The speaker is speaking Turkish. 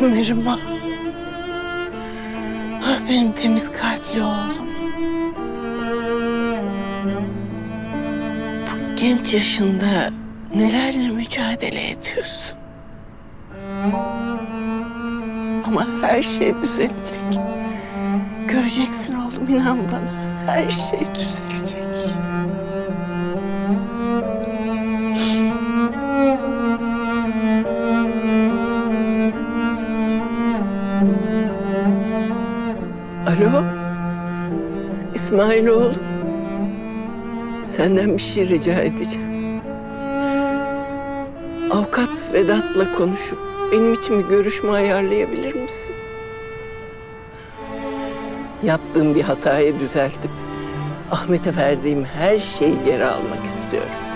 Ömer'im ah. Ah benim temiz kalpli oğlum. Bu genç yaşında nelerle mücadele ediyorsun. Ama her şey düzelecek. Göreceksin oğlum inan bana. Her şey düzelecek. Alo? İsmail oğlum. Senden bir şey rica edeceğim. Avukat Vedat'la konuşup benim için bir görüşme ayarlayabilir misin? Yaptığım bir hatayı düzeltip Ahmet'e verdiğim her şeyi geri almak istiyorum.